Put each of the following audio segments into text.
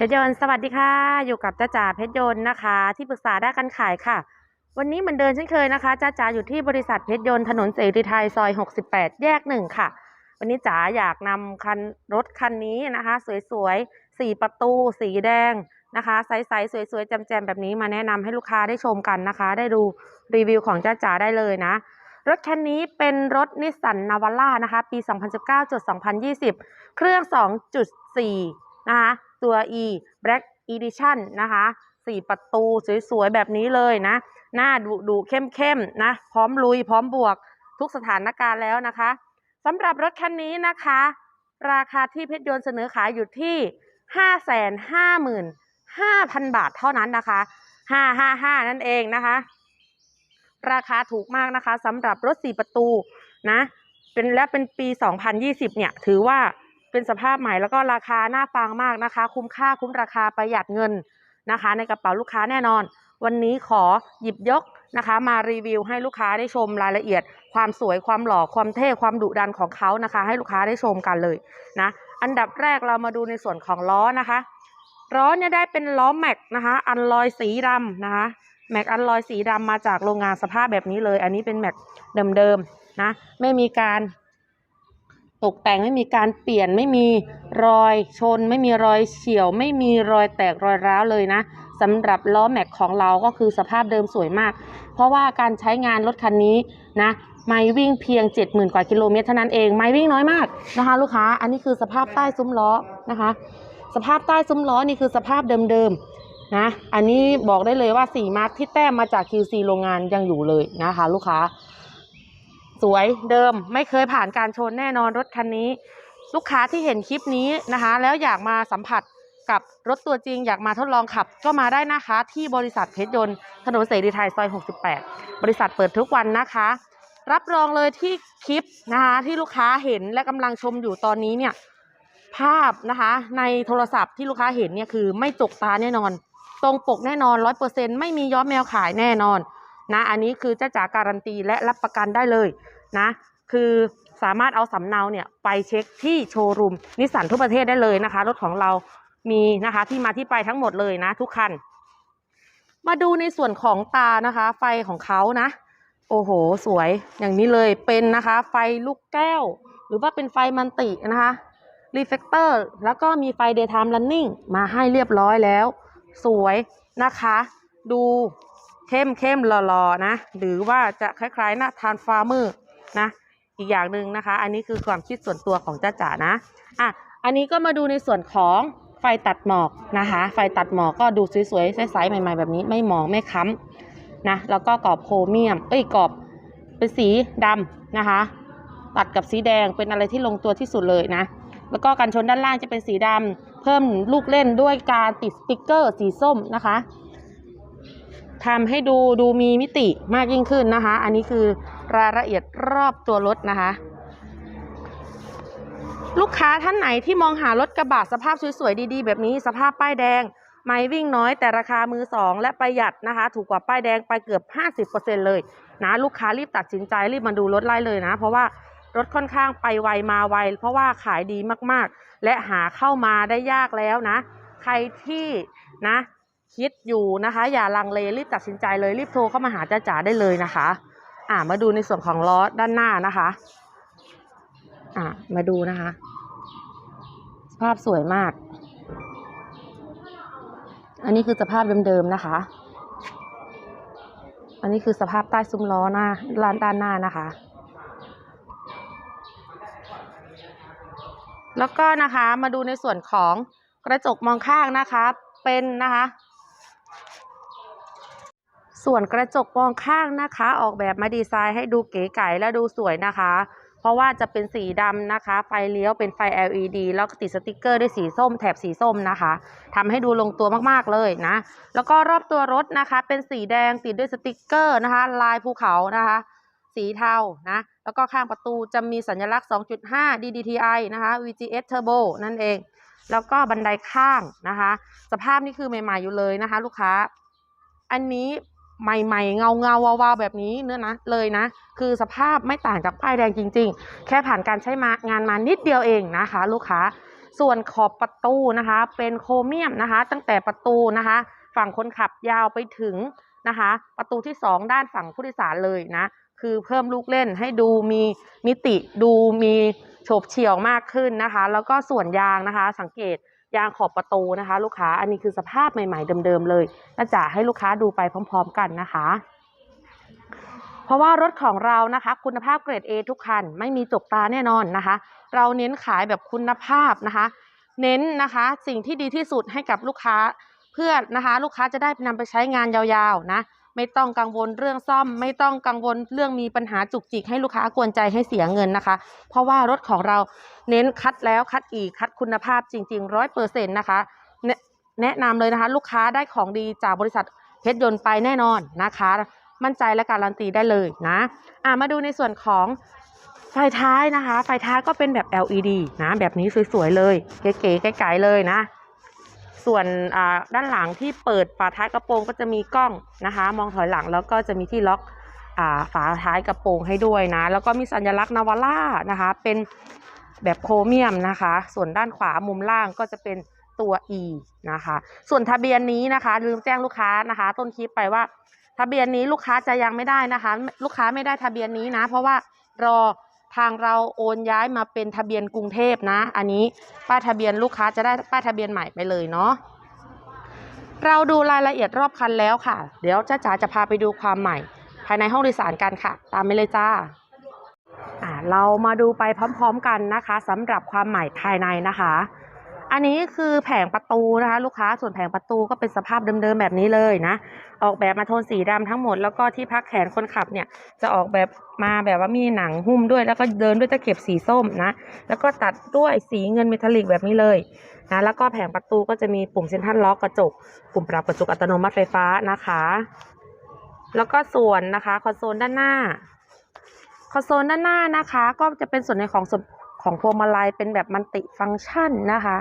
เพชรยนต์สวัสดีค่ะ อยู่กับจ้าจ๋าเพชรยนต์นะคะ ที่ปรึกษาด้านการขายค่ะ วันนี้เหมือนเดิมเช่นเคยนะคะจ้าจ๋าอยู่ที่บริษัทเพชรยนต์ถนนเสรีไทยซอย 68 แยกหนึ่งค่ะ วันนี้จ๋าอยากนำคันรถคันนี้นะคะ สวยๆสี่ประตู สีแดงนะคะใสๆสวยๆแจ่มๆแบบนี้มาแนะนำให้ลูกค้าได้ชมกันนะคะ ได้ดูรีวิวของจ้าจ๋าได้เลยนะรถคันนี้เป็นรถนิสสันนาวาร่านะคะ ปี 2019จด2020 เครื่อง 2.4 นะคะตัว E Black Edition นะคะ4ประตูสวยๆ แบบนี้เลยนะ หน้าดุดุเข้มๆ นะ พร้อมลุยพร้อมบวกทุกสถานการณ์แล้วนะคะสำหรับรถคันนี้นะคะ ราคาที่เพชรยนต์เสนอขายอยู่ที่ 555,000 บาทเท่านั้นนะคะ 555 นั่นเองนะคะ ราคาถูกมากนะคะสำหรับรถ 4 ประตูนะ เป็นและเป็นปี 2020 เนี่ย ถือว่า เป็นสภาพใหม่แล้วก็ราคาน่าฟังมากนะคะ คุ้มค่าคุ้มราคาประหยัดเงินนะคะ ในกระเป๋าลูกค้าแน่นอน วันนี้ขอหยิบยกนะคะ มารีวิวให้ลูกค้าได้ชมรายละเอียด ความสวยความหล่อความเท่ความดุดันของเขานะคะ ให้ลูกค้าได้ชมกันเลยนะอันดับแรกเรามาดูในส่วนของล้อนะคะล้อเนี่ยได้เป็นล้อแม็กนะคะอันลอยสีดำนะคะแม็กอันลอยสีดำมาจากโรงงานสภาพแบบนี้เลย อันนี้เป็นแม็กเดิมๆนะไม่มีการ ตกแต่งไม่มีการเปลี่ยนไม่มีรอยชน ไม่มีรอยเฉียว ไม่มีรอยแตกรอยร้าวเลยนะสำหรับล้อแม็กของเราก็คือสภาพเดิมสวยมาก เพราะว่าการใช้งานรถคันนี้นะไม่วิ่งเพียง 70,000 กว่ากิโลเมตรเท่านั้นเองไม่วิ่งน้อยมากนะคะ ลูกค้าอันนี้คือสภาพใต้ซุ้มล้อนะคะ สภาพใต้ซุ้มล้อนี่คือสภาพเดิมๆนะอันนี้บอกได้เลยว่าสีมาร์คที่แต้มมาจาก QC โรงงานยังอยู่เลยนะคะ ลูกค้า สวยเดิมไม่เคยผ่านการชนแน่นอนรถคันนี้ ลูกค้าที่เห็นคลิปนี้นะคะ แล้วอยากมาสัมผัสกับรถตัวจริงอยากมาทดลองขับ ก็มาได้นะคะ ที่บริษัทเพชรยนต์ถนนเสรีไทยซอย 68 บริษัทเปิดทุกวันนะคะ รับรองเลยที่คลิปนะคะที่ลูกค้าเห็นและกำลังชมอยู่ตอนนี้เนี่ยภาพนะคะในโทรศัพท์ที่ลูกค้าเห็นเนี่ยคือไม่จกตาแน่นอน ตรงปกแน่นอนร้อยเปอร์เซ็นไม่มีย้อมแมวขายแน่นอน นะอันนี้คือเจ้าจ๋าการันตีและรับประกันได้เลยนะคือสามารถเอาสำเนาเนี่ยไปเช็คที่โชว์รูมนิสสันทุกประเทศได้เลยนะคะ รถของเรามีนะคะที่มาที่ไปทั้งหมดเลยนะทุกคัน มาดูในส่วนของตานะคะ ไฟของเขานะ โอ้โห สวยอย่างนี้เลยเป็นนะคะ ไฟลูกแก้ว หรือว่าเป็นไฟมันตินะคะรีเฟกเตอร์แล้วก็มีไฟ daytime running มาให้เรียบร้อยแล้ว สวยนะคะ ดู เข้มเข้มหล่อๆนะ หรือว่าจะคล้ายๆหน้าทานฟาร์มอร์นะ อีกอย่างหนึ่งนะคะ อันนี้คือความคิดส่วนตัวของจ้าจ๋านะอะอันนี้ก็มาดูในส่วนของไฟตัดหมอกนะคะ ไฟตัดหมอกก็ดูสวยๆใสๆใหม่ ๆ แบบนี้ไม่หมองไม่ค้ำนะ แล้วก็กรอบโครเมียม เอ้ยกรอบเป็นสีดำนะคะ ตัดกับสีแดงเป็นอะไรที่ลงตัวที่สุดเลยนะ แล้วก็กันชนด้านล่างจะเป็นสีดำเพิ่มลูกเล่นด้วยการติดสติกเกอร์สีส้มนะคะ ทำให้ดูดูมีมิติมากยิ่งขึ้นนะคะ อันนี้คือรายละเอียดรอบตัวรถนะคะ ลูกค้าท่านไหนที่มองหารถกระบะสภาพสวยๆดีๆ แบบนี้สภาพป้ายแดง ไม่วิ่งน้อยแต่ราคามือสองและประหยัดนะคะ ถูกกว่าป้ายแดงไปเกือบ 50%เลยนะลูกค้ารีบตัดสินใจรีบมาดูรถไล่เลยนะ เพราะว่ารถค่อนข้างไปไวมาไว เพราะว่าขายดีมากๆ และหาเข้ามาได้ยากแล้วนะ ใครที่นะ คิดอยู่นะคะ อย่าลังเลรีบตัดสินใจเลยรีบโทรเข้ามาหาจ้าจ๋าได้เลยนะคะ อ่ามาดูในส่วนของล้อด้านหน้านะคะ อ่ามาดูนะคะสภาพสวยมาก อันนี้คือสภาพเดิมๆนะคะ อันนี้คือสภาพใต้ซุ้มล้อหน้าด้านด้านหน้านะคะ แล้วก็นะคะมาดูในส่วนของกระจกมองข้างนะคะ เป็นนะคะ ส่วนกระจกมองข้างนะคะ ออกแบบมาดีไซน์ให้ดูเก๋ไก๋และดูสวยนะคะ เพราะว่าจะเป็นสีดำนะคะ ไฟเลี้ยวเป็นไฟ LED แล้วก็ติดสติกเกอร์ด้วยสีส้มแถบสีส้มนะคะทำให้ดูลงตัวมากๆเลยนะ แล้วก็รอบตัวรถนะคะ เป็นสีแดงติดด้วยสติกเกอร์นะคะ ลายภูเขานะคะ สีเทานะ แล้วก็ข้างประตูจะมีสัญลักษณ์ 2.5 DDTI นะคะ VGS Turbo นั่นเอง แล้วก็บันไดข้างนะคะ สภาพนี่คือใหม่ๆอยู่เลยนะคะ ลูกค้า อันนี้ ใหม่ๆ เงาเงาวาวๆแบบนี้เนื้อนะเลยนะ คือสภาพไม่ต่างจากป้ายแดงจริง ๆ แค่ผ่านการใช้มางานมานิดเดียวเองนะคะ ลูกค้าส่วนขอบประตูนะคะ เป็นโครเมียมนะคะ ตั้งแต่ประตูนะคะ ฝั่งคนขับยาวไปถึงนะคะ ประตูที่สองด้านฝั่งผู้โดยสารเลยนะ คือเพิ่มลูกเล่นให้ดูมีมิติดูมีโฉบเฉี่ยวมากขึ้นนะคะ แล้วก็ส่วนยางนะคะ สังเกต ยางขอบประตูนะคะ ลูกค้าอันนี้คือสภาพใหม่ๆเดิมๆเลยน่าจะให้ลูกค้าดูไปพร้อม ๆ กันนะคะ เพราะว่ารถของเรานะคะ คุณภาพเกรด A ทุกคัน ไม่มีจกตาแน่นอนนะคะ เราเน้นขายแบบคุณภาพนะคะ เน้นนะคะสิ่งที่ดีที่สุดให้กับลูกค้าเพื่อนะคะ ลูกค้าจะได้นำไปใช้งานยาวๆนะ ไม่ต้องกังวลเรื่องซ่อม ไม่ต้องกังวลเรื่องมีปัญหาจุกจิกให้ลูกค้ากวนใจให้เสียเงินนะคะ เพราะว่ารถของเราเน้นคัดแล้วคัดอีกคัดคุณภาพจริงๆร้อยเปอร์เซ็นต์นะคะ แนะแนะนำเลยนะคะ ลูกค้าได้ของดีจากบริษัทเพชรยนต์ไปแน่นอนนะคะ มั่นใจและการันตีได้เลยนะอะมาดูในส่วนของไฟท้ายนะคะ ไฟท้ายก็เป็นแบบ LED นะ แบบนี้สวยๆเลย เก๋ๆไก๋ๆเลยนะ ส่วนด้านหลังที่เปิดฝาท้ายกระโปรงก็จะมีกล้องนะคะ มองถอยหลังแล้วก็จะมีที่ล็อกฝาท้ายกระโปรงให้ด้วยนะ แล้วก็มีสัญลักษณ์นาวาร่านะคะ เป็นแบบโครเมียมนะคะ ส่วนด้านขวามุมล่างก็จะเป็นตัว E นะคะ ส่วนทะเบียนนี้นะคะ ลืมแจ้งลูกค้านะคะ ต้นคลิปไปว่า ทะเบียนนี้ลูกค้าจะยังไม่ได้นะคะ ลูกค้าไม่ได้ทะเบียนนี้นะ เพราะว่ารอ ทางเราโอนย้ายมาเป็นทะเบียนกรุงเทพนะ อันนี้ป้ายทะเบียนลูกค้าจะได้ป้ายทะเบียนใหม่ไปเลยเนาะเราดูรายละเอียดรอบคันแล้วค่ะ เดี๋ยวจ้าจ๋าจะพาไปดูความใหม่ ภายในห้องโดยสารกันค่ะ ตามไปเลยจ้าอ่าเรามาดูไปพร้อม ๆ กันนะคะสำหรับความใหม่ภายในนะคะ อันนี้คือแผงประตูนะคะ ลูกค้าส่วนแผงประตูก็เป็นสภาพเดิมๆแบบนี้เลยนะ ออกแบบมาโทนสีดำทั้งหมดแล้วก็ที่พักแขนคนขับเนี่ย จะออกแบบมาแบบว่ามีหนังหุ้มด้วย แล้วก็เดินด้วยตะเข็บสีส้มนะ แล้วก็ตัดด้วยสีเงินเมทัลลิกแบบนี้เลยนะแล้วก็แผงประตูก็จะมีปุ่มเซ็นทรัลล็อกกระจก ปุ่มปรับกระจกอัตโนมัติไฟฟ้านะคะ แล้วก็ส่วนนะคะคอนโซลด้านหน้าคอนโซลด้านหน้านะคะ ก็จะเป็นส่วนในของส่วนของพวงมาลัยเป็นแบบมันติฟังก์ชันนะคะ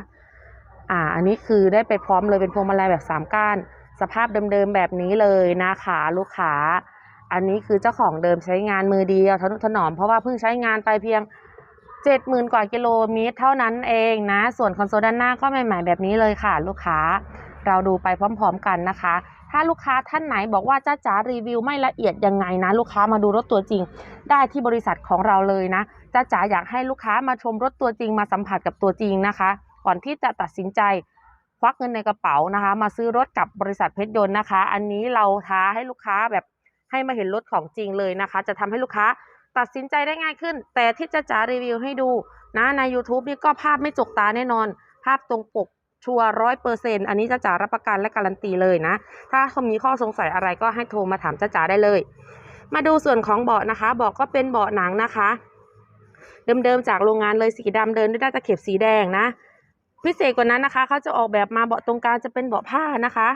อ่า อันนี้คือได้ไปพร้อมเลยเป็นพวงมาลัยแบบสามก้าน สภาพเดิมๆแบบนี้เลยนะคะลูกค้า อันนี้คือเจ้าของเดิมใช้งานมือเดียวทนุถนอมเพราะว่าเพิ่งใช้งานไปเพียง70,000กว่ากิโลเมตรเท่านั้นเองนะ ส่วนคอนโซลด้านหน้าก็ใหม่ๆแบบนี้เลยค่ะ ลูกค้า เราดูไปพร้อมๆกันนะคะ ถ้าลูกค้าท่านไหนบอกว่าจ้าจ๋ารีวิวไม่ละเอียดยังไงนะ ลูกค้ามาดูรถตัวจริง ได้ที่บริษัทของเราเลยนะจ้าจ๋าอยากให้ลูกค้ามาชมรถตัวจริงมาสัมผัสกับตัวจริงนะคะ ก่อนที่จะตัดสินใจควักเงินในกระเป๋านะคะ มาซื้อรถกับบริษัทเพชรยนต์นะคะ อันนี้เราท้าให้ลูกค้าแบบให้มาเห็นรถของจริงเลยนะคะ จะทำให้ลูกค้าตัดสินใจได้ง่ายขึ้น แต่ที่จะจ๋ารีวิวให้ดูนะใน YouTube นี่ก็ภาพไม่จกตาแน่นอน ภาพตรงปกชัวร้อยเปอร์เซ็นอันนี้จ้าจ๋ารับประกันและการันตีเลยนะ ถ้าเขามีข้อสงสัยอะไรก็ให้โทรมาถามจ้าจ๋าได้เลย มาดูส่วนของเบาะนะคะ เบาะก็เป็นเบาะหนังนะคะ เดิมๆจากโรงงานเลยสีดำเดินด้วยด้าตะเข็บสีแดงนะ พิเศษกว่านั้นนะคะเขาจะออกแบบมาเบาะตรงกลางจะเป็นเบาะผ้านะคะ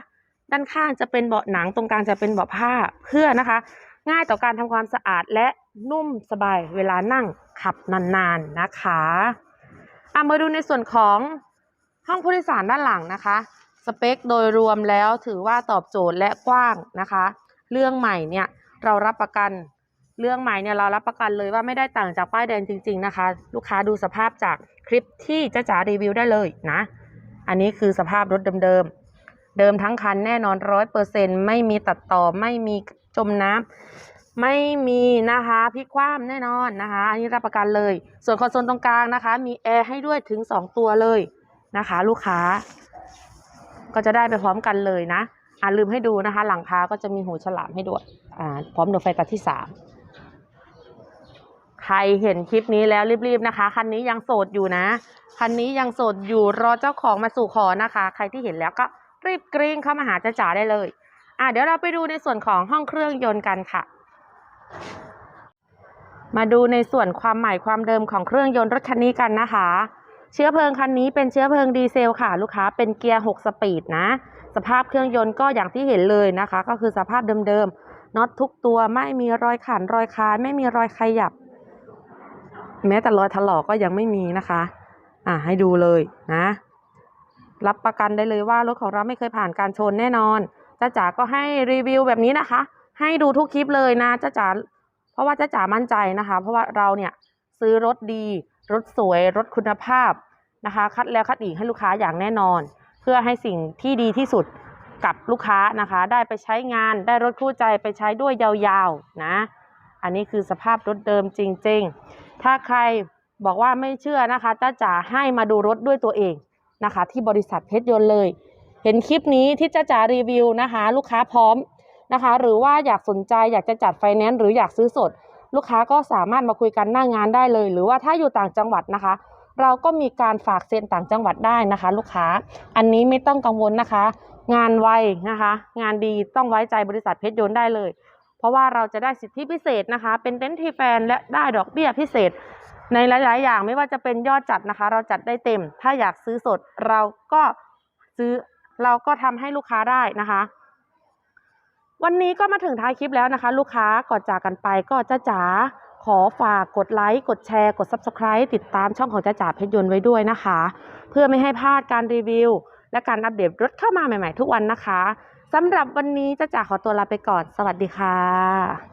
ด้านข้างจะเป็นเบาะหนังตรงกลางจะเป็นเบาะผ้าเพื่อนะคะ ง่ายต่อการทำความสะอาดและนุ่มสบายเวลานั่งขับนานๆนะคะอะมาดูในส่วนของห้องผู้โดยสารด้านหลังนะคะ สเปคโดยรวมแล้วถือว่าตอบโจทย์และกว้างนะคะ เรื่องใหม่เนี่ยเรารับประกันเรื่องใหม่เนี่ยเรารับประกันเลยว่าไม่ได้ต่างจากป้ายแดงจริง ๆนะคะ ลูกค้าดูสภาพจาก คลิปที่จ้าจ๋ารีวิวได้เลยนะ อันนี้คือสภาพรถเดิมๆ เดิมทั้งคันแน่นอนร้อยเปอร์เซ็นไม่มีตัดต่อไม่มีจมน้ำไม่มีนะคะพลิกคว่ำแน่นอนนะคะ อันนี้รับประกันเลย ส่วนคอนโซลตรงกลางนะคะ มีแอร์ให้ด้วยถึง2ตัวเลยนะคะ ลูกค้า ก็จะได้ไปพร้อมกันเลยนะอ่าลืมให้ดูนะคะ หลังคาก็จะมีหูฉลามให้ด้วยอ่าพร้อมดวงไฟตัดที่สาม ใครเห็นคลิปนี้แล้วรีบๆนะคะ คันนี้ยังโสดอยู่นะ คันนี้ยังโสดอยู่รอเจ้าของมาสู่ขอนะคะ ใครที่เห็นแล้วก็รีบกรี๊งเข้ามาหาจ้าจ๋าได้เลย อะเดี๋ยวเราไปดูในส่วนของห้องเครื่องยนต์กันค่ะ มาดูในส่วนความใหม่ความเดิมของเครื่องยนต์รถคันนี้กันนะคะ เชื้อเพลิงคันนี้เป็นเชื้อเพลิงดีเซลค่ะ ลูกค้าเป็นเกียร์ 6 สปีดนะ สภาพเครื่องยนต์ก็อย่างที่เห็นเลยนะคะ ก็คือสภาพเดิมๆน็อตทุกตัวไม่มีรอยขันรอยคายไม่มีรอยขยับ แม้แต่รอยถลอกก็ยังไม่มีนะคะ อะให้ดูเลยนะ รับประกันได้เลยว่ารถของเราไม่เคยผ่านการชนแน่นอนจ้าจ๋าก็ให้รีวิวแบบนี้นะคะ ให้ดูทุกคลิปเลยนะจ้าจ๋าเพราะว่าจ้าจ๋ามั่นใจนะคะ เพราะว่าเราเนี่ยซื้อรถดี รถสวย รถคุณภาพนะคะ คัดแล้วคัดอีกให้ลูกค้าอย่างแน่นอน เพื่อให้สิ่งที่ดีที่สุดกับลูกค้านะคะ ได้ไปใช้งานได้รถคู่ใจไปใช้ด้วยยาวๆนะ อันนี้คือสภาพรถเดิมจริง ๆ ถ้าใครบอกว่าไม่เชื่อนะคะจ้าจ๋าให้มาดูรถด้วยตัวเองนะคะ ที่บริษัทเพชรยนต์เลย เห็นคลิปนี้ที่จ้าจ๋ารีวิวนะคะ ลูกค้าพร้อมนะคะ หรือว่าอยากสนใจอยากจะจัดไฟแนนซ์หรืออยากซื้อสด ลูกค้าก็สามารถมาคุยกันหน้างานได้เลย หรือว่าถ้าอยู่ต่างจังหวัดนะคะ เราก็มีการฝากเซ็นต่างจังหวัดได้นะคะ ลูกค้าอันนี้ไม่ต้องกังวลนะคะ งานไวนะคะ งานดีต้องไว้ใจบริษัทเพชรยนต์ได้เลย เพราะว่าเราจะได้สิทธิพิเศษนะคะ เป็นเต็นท์ทีแฟนและได้ดอกเบี้ยพิเศษ ในหลาย ๆ อย่างไม่ว่าจะเป็นยอดจัดนะคะ เราจัดได้เต็ม ถ้าอยากซื้อสดเราก็ซื้อเราก็ทำให้ลูกค้าได้นะคะ วันนี้ก็มาถึงท้ายคลิปแล้วนะคะ ลูกค้าก่อนจากกันไปก็จ้าจ๋าขอฝากกดไลค์ กดแชร์ กด Subscribe ติดตามช่องของจ้าจ๋าเพชรยนต์ไว้ด้วยนะคะ เพื่อไม่ให้พลาดการรีวิว และการอัปเดตรถเข้ามาใหม่ ๆ ทุกวันนะคะ สำหรับวันนี้จะจ๋าขอตัวลาไปก่อน สวัสดีค่ะ